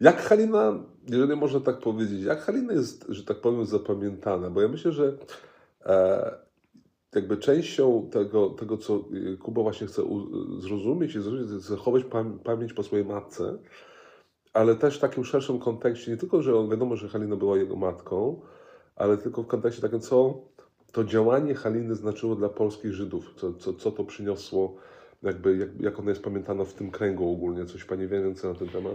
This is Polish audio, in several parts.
Jak Halina, jeżeli można tak powiedzieć, jak Halina jest, że tak powiem, zapamiętana? Bo ja myślę, że e, jakby częścią tego, tego, co Kuba właśnie chce zrozumieć i zrozumieć, zachować pam, pamięć po swojej matce, ale też w takim szerszym kontekście, nie tylko, że on wiadomo, że Halina była jego matką, ale tylko w kontekście takim, co to działanie Haliny znaczyło dla polskich Żydów, co, co, co to przyniosło, jakby, jak, jak ona jest pamiętana w tym kręgu ogólnie. Coś Pani wie więcej na ten temat?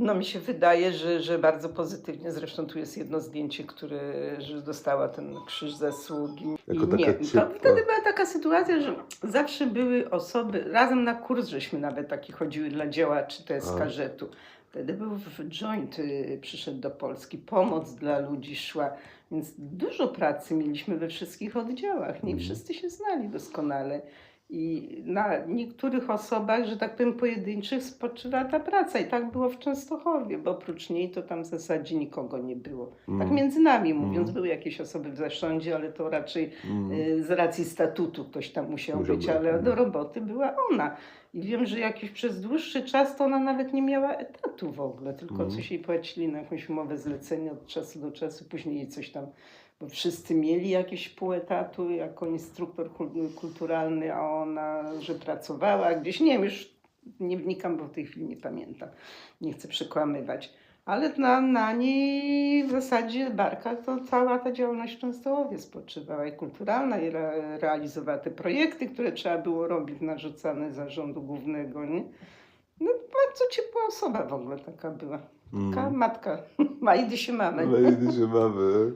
No mi się wydaje, że, że bardzo pozytywnie. Zresztą tu jest jedno zdjęcie, które że dostała ten krzyż zasługi. Jako I nie, to ciepła. wtedy była taka sytuacja, że zawsze były osoby, razem na kurs żeśmy nawet taki chodziły dla działaczy TSK. Żetu. Wtedy był w joint, y, przyszedł do Polski, pomoc dla ludzi szła, więc dużo pracy mieliśmy we wszystkich oddziałach. Nie Mhm. wszyscy się znali doskonale. I na niektórych osobach, że tak powiem, pojedynczych spoczywa ta praca. I tak było w Częstochowie, bo oprócz niej to tam w zasadzie nikogo nie było. Tak Mm. między nami mówiąc, Mm. były jakieś osoby w zarządzie, ale to raczej Mm. y, z racji statutu ktoś tam musiał, Musiał być, ale mm. do roboty była ona. I wiem, że jakiś przez dłuższy czas to ona nawet nie miała etatu w ogóle, tylko Mm. coś jej płacili na jakąś umowę zlecenia od czasu do czasu, później jej coś tam, wszyscy mieli jakieś pół etatu jako instruktor kul- kulturalny, a ona, że pracowała gdzieś, nie wiem, już nie wnikam, bo w tej chwili nie pamiętam, nie chcę przekłamywać. Ale na, na niej w zasadzie barkach to cała ta działalność w Częstochowie spoczywała i kulturalna i re, realizowała te projekty, które trzeba było robić narzucane zarządu głównego. Nie? No bardzo ciepła osoba w ogóle taka była. Mm. matka. Ma idy się mamy. Lady się mamy.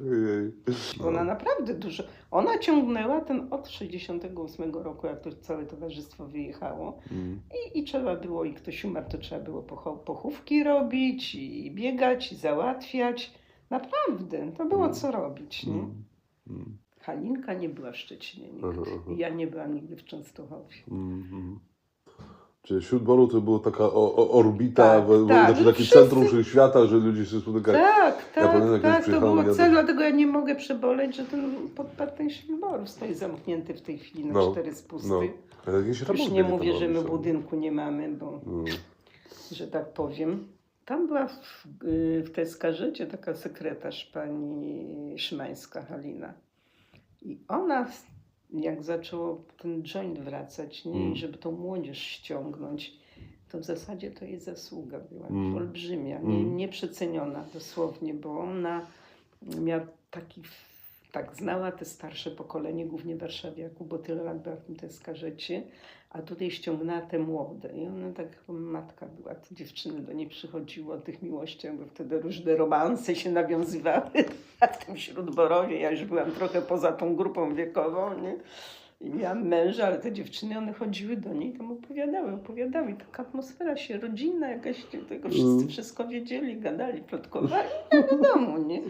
Ona naprawdę dużo. Ona ciągnęła ten od 68 roku, jak to całe towarzystwo wyjechało. Mm. I, I trzeba było, i ktoś umarł, to trzeba było pochówki robić, i biegać, i załatwiać. Naprawdę, to było Mm. co robić. Nie? Mm. Mm. Halinka nie była w Szczecinie nigdy. Aha, aha. I ja nie byłam nigdy w Częstochowie. Mhm. Czyli wśród Boru to była taka o, o, orbita, Tak, w, tak, znaczy takie wszyscy- centrum świata, że ludzie się spotykają. Tak, tak, pamiętam, jak tak, to było ja cel, dlatego ja nie mogę przeboleć, że ten podpad ten Śląborów stoi zamknięty w tej chwili na No, cztery spusty. no. Ale jakieś Już nie mówię, że my budynku nie mamy, bo Mm. że tak powiem. Tam była w, w tej skarzecie taka sekretarz, pani Szymańska Halina. I ona, jak zaczęło ten joint wracać, nie, Mm. Żeby tą młodzież ściągnąć, to w zasadzie to jej zasługa była Mm. olbrzymia, nie, Mm. nieprzeceniona dosłownie, bo ona miała taki, tak znała te starsze pokolenie, głównie warszawiaków, bo tyle lat była w tym Teskarzecie, a tutaj ściągnęła te młode. I ona tak, matka była, te dziewczyny do niej przychodziły o tych miłościach, bo wtedy różne romanse się nawiązywały w tym Śródborowie. Ja już byłam trochę poza tą grupą wiekową, nie? Miałam męża, ale te dziewczyny, one chodziły do niej, tam opowiadały, opowiadały. I taka atmosfera się rodzinna jakaś, tego wszyscy Mm. wszystko wiedzieli, gadali, plotkowali, nie do domu, nie?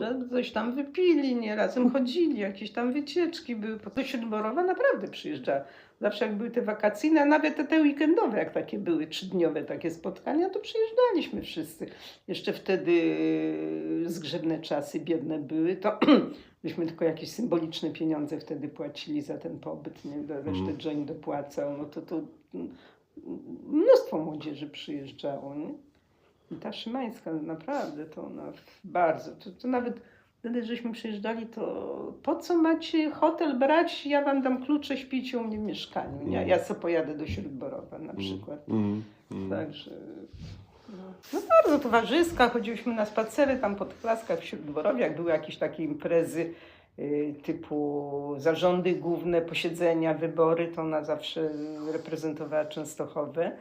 Że coś tam wypili, nie? Razem chodzili, jakieś tam wycieczki były. Po to Śródborowa naprawdę przyjeżdżała. Zawsze jak były te wakacyjne, a nawet te, te weekendowe, jak takie były, trzydniowe takie spotkania, to przyjeżdżaliśmy wszyscy. Jeszcze wtedy zgrzebne czasy, biedne były, to myśmy tylko jakieś symboliczne pieniądze wtedy płacili za ten pobyt, nie? Do- Resztę. Join dopłacał, no to, to mnóstwo młodzieży przyjeżdżało, nie? I ta Szymańska naprawdę to ona bardzo, to, to nawet wtedy żeśmy przyjeżdżali, to po co macie hotel brać, ja wam dam klucze, śpicie u mnie w mieszkaniu, nie? Ja sobie pojadę do Śródborowa na przykład. Mm. Mm. Także no, bardzo towarzyska, chodziliśmy na spacery tam po tych laskach w Śródborowie, jak były jakieś takie imprezy y, typu zarządy główne, posiedzenia, wybory, to ona zawsze reprezentowała Częstochowę.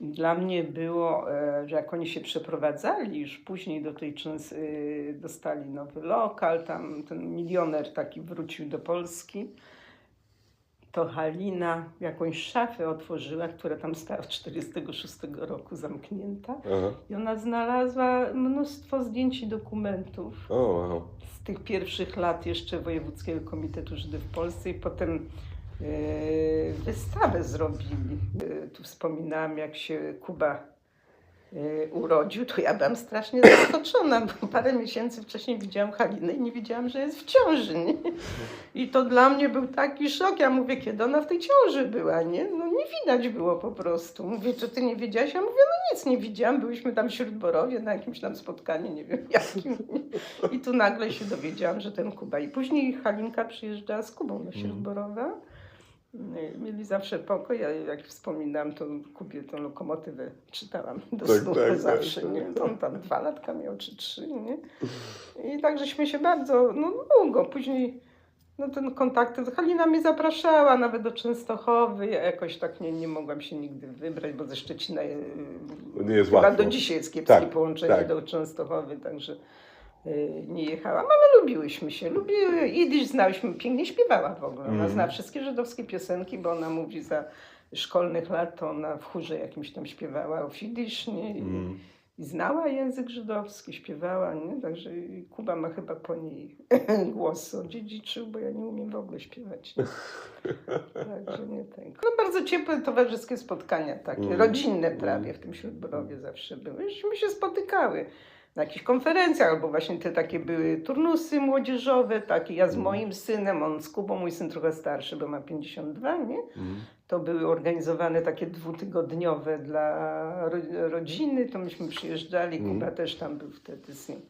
Dla mnie było, e, że jak oni się przeprowadzali już później do tej Częs, y, dostali nowy lokal, tam ten milioner taki wrócił do Polski, to Halina jakąś szafę otworzyła, która tam stała od 46 roku zamknięta. Aha. I ona znalazła mnóstwo zdjęć i dokumentów O, wow. z tych pierwszych lat jeszcze Wojewódzkiego Komitetu Żydów w Polsce i potem e, wystawę zrobili. E, tu wspominałam, jak się Kuba urodził, to ja byłam strasznie zaskoczona, bo parę miesięcy wcześniej widziałam Halinę i nie wiedziałam, że jest w ciąży, nie? I to dla mnie był taki szok. Ja mówię, kiedy ona w tej ciąży była, nie? No nie widać było po prostu. Mówię, czy ty nie wiedziałaś? Ja mówię, no nic nie widziałam. Byliśmy tam w Śródborowie na jakimś tam spotkaniu, nie wiem jakim. I tu nagle się dowiedziałam, że ten Kuba. I później Halinka przyjeżdżała z Kubą do Śródborowa. Mieli zawsze pokój, ja jak wspominam, to Kubie tą lokomotywę czytałam do Tak, snu tak, zawsze, tak. nie? To on tam dwa latka miał, czy trzy, nie? I tak żeśmy się bardzo, no długo, później no ten kontakt, Halina mnie zapraszała nawet do Częstochowy, ja jakoś tak nie, nie mogłam się nigdy wybrać, bo ze Szczecina y, Nie jest chyba łatwo. do dzisiaj jest kiepskie Tak, połączenie tak. do Częstochowy, także nie jechałam, ale lubiłyśmy się. Lubiły, Jidysz znałyśmy, pięknie śpiewała w ogóle. Ona Mhm. zna wszystkie żydowskie piosenki, bo ona mówi za szkolnych lat, to ona w chórze jakimś tam śpiewała w jidysz, nie? I, Mm. i znała język żydowski, śpiewała, nie? Także Kuba ma chyba po niej głos odziedziczył, bo ja nie umiem w ogóle śpiewać. Także nie tak. No bardzo ciepłe towarzyskie spotkania takie, Mm. rodzinne prawie w tym Śródborowie zawsze były. Żeśmy się spotykały na jakichś konferencjach, albo właśnie te takie były turnusy młodzieżowe, takie ja z Mm. moim synem, on z Kubą, mój syn trochę starszy, bo ma 52, nie? Mm. To były organizowane takie dwutygodniowe dla ro- rodziny, to myśmy przyjeżdżali, Mm. Kuba też tam był wtedy z nim.